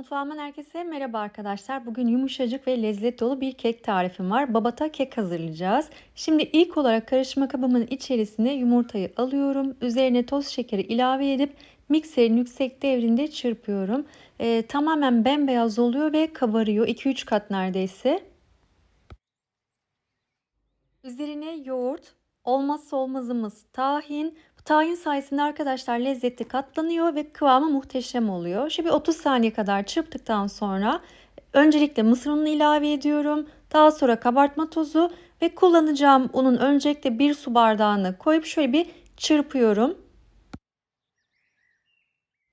Mutfağımdan herkese merhaba arkadaşlar. Bugün yumuşacık ve lezzet dolu bir kek tarifim var. Babata kek hazırlayacağız. Şimdi ilk olarak karıştırma kabımın içerisine yumurtayı alıyorum. Üzerine toz şekeri ilave edip mikserin yüksek devrinde çırpıyorum. Ee, tamamen bembeyaz oluyor ve kabarıyor. 2-3 kat neredeyse. Üzerine yoğurt, olmazsa olmazımız tahin. Tahin sayesinde arkadaşlar lezzeti katlanıyor ve kıvamı muhteşem oluyor. Şimdi 30 saniye kadar çırptıktan sonra öncelikle mısır ununu ilave ediyorum. Daha sonra kabartma tozu ve kullanacağım unun öncelikle bir su bardağını koyup şöyle bir çırpıyorum.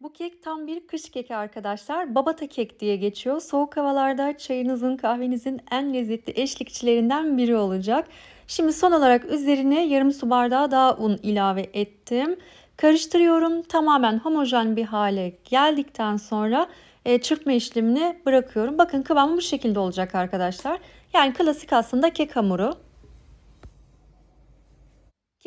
Bu kek tam bir kış keki arkadaşlar. Babata kek diye geçiyor. Soğuk havalarda çayınızın, kahvenizin en lezzetli eşlikçilerinden biri olacak. Şimdi son olarak üzerine yarım su bardağı daha un ilave ettim. Karıştırıyorum. Tamamen homojen bir hale geldikten sonra e, çırpma işlemini bırakıyorum. Bakın kıvamı bu şekilde olacak arkadaşlar. Yani klasik aslında kek hamuru.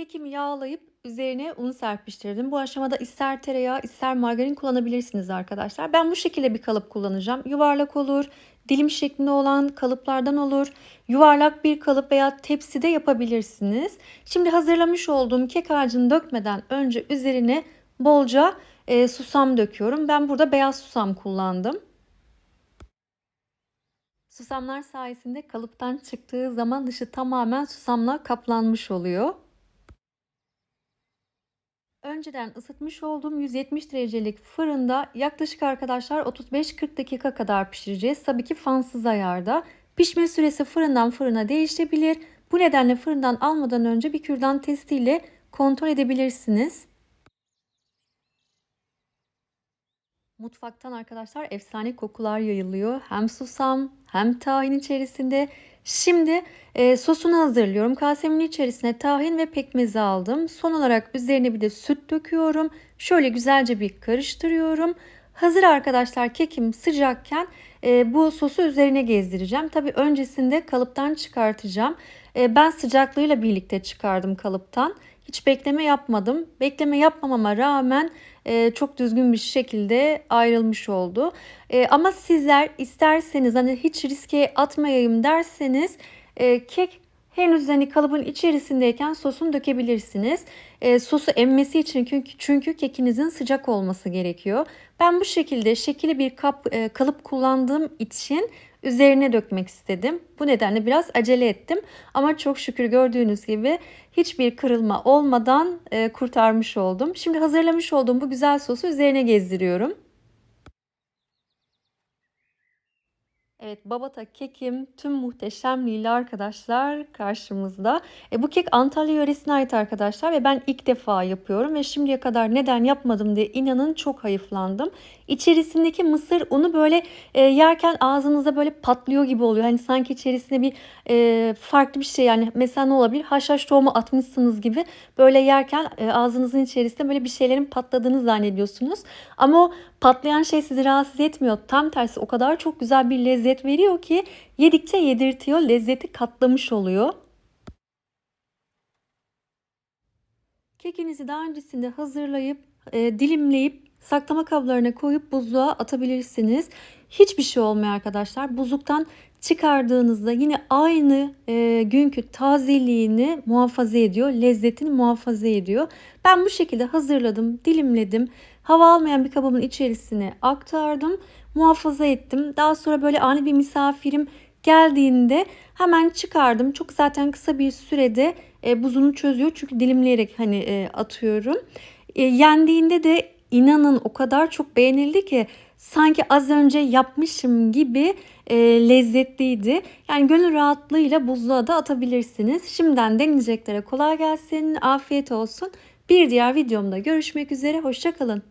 Kekimi yağlayıp üzerine un serpiştirdim. Bu aşamada ister tereyağı ister margarin kullanabilirsiniz arkadaşlar. Ben bu şekilde bir kalıp kullanacağım. Yuvarlak olur, dilim şeklinde olan kalıplardan olur. Yuvarlak bir kalıp veya tepside yapabilirsiniz. Şimdi hazırlamış olduğum kek harcını dökmeden önce üzerine bolca e, susam döküyorum. Ben burada beyaz susam kullandım. Susamlar sayesinde kalıptan çıktığı zaman dışı tamamen susamla kaplanmış oluyor. Önceden ısıtmış olduğum 170 derecelik fırında yaklaşık arkadaşlar 35-40 dakika kadar pişireceğiz. Tabii ki fansız ayarda. Pişme süresi fırından fırına değişebilir. Bu nedenle fırından almadan önce bir kürdan testiyle kontrol edebilirsiniz. Mutfaktan arkadaşlar efsane kokular yayılıyor. Hem susam hem tahin içerisinde. Şimdi e, sosunu hazırlıyorum. Kasemin içerisine tahin ve pekmezi aldım. Son olarak üzerine bir de süt döküyorum. Şöyle güzelce bir karıştırıyorum. Hazır arkadaşlar kekim sıcakken e, bu sosu üzerine gezdireceğim. Tabi öncesinde kalıptan çıkartacağım. E, ben sıcaklığıyla birlikte çıkardım kalıptan. Hiç bekleme yapmadım. Bekleme yapmamama rağmen e, çok düzgün bir şekilde ayrılmış oldu. E, ama sizler isterseniz hani hiç riske atmayayım derseniz e, kek henüz hani kalıbın içerisindeyken sosunu dökebilirsiniz. E, sosu emmesi için çünkü, çünkü kekinizin sıcak olması gerekiyor. Ben bu şekilde şekilli bir kap e, kalıp kullandığım için üzerine dökmek istedim. Bu nedenle biraz acele ettim. Ama çok şükür gördüğünüz gibi hiçbir kırılma olmadan e, kurtarmış oldum. Şimdi hazırlamış olduğum bu güzel sosu üzerine gezdiriyorum. Evet babata kekim tüm muhteşemliğiyle arkadaşlar karşımızda. E, bu kek Antalya yöresine ait arkadaşlar ve ben ilk defa yapıyorum ve şimdiye kadar neden yapmadım diye inanın çok hayıflandım. İçerisindeki mısır unu böyle e, yerken ağzınıza böyle patlıyor gibi oluyor. Hani sanki içerisinde bir e, farklı bir şey yani mesela ne olabilir haşhaş tohumu atmışsınız gibi böyle yerken e, ağzınızın içerisinde böyle bir şeylerin patladığını zannediyorsunuz. Ama o patlayan şey sizi rahatsız etmiyor. Tam tersi o kadar çok güzel bir lezzet veriyor ki yedikçe yedirtiyor. Lezzeti katlamış oluyor. Kekinizi daha öncesinde hazırlayıp e, dilimleyip saklama kablarına koyup buzluğa atabilirsiniz. Hiçbir şey olmuyor arkadaşlar. Buzluktan çıkardığınızda yine aynı e, günkü tazeliğini muhafaza ediyor. Lezzetini muhafaza ediyor. Ben bu şekilde hazırladım, dilimledim. Hava almayan bir kabımın içerisine aktardım. Muhafaza ettim. Daha sonra böyle ani bir misafirim geldiğinde hemen çıkardım. Çok zaten kısa bir sürede e, buzunu çözüyor. Çünkü dilimleyerek hani e, atıyorum. E, yendiğinde de inanın o kadar çok beğenildi ki sanki az önce yapmışım gibi e, lezzetliydi. Yani gönül rahatlığıyla buzluğa da atabilirsiniz. Şimdiden deneyeceklere kolay gelsin, afiyet olsun. Bir diğer videomda görüşmek üzere, hoşçakalın.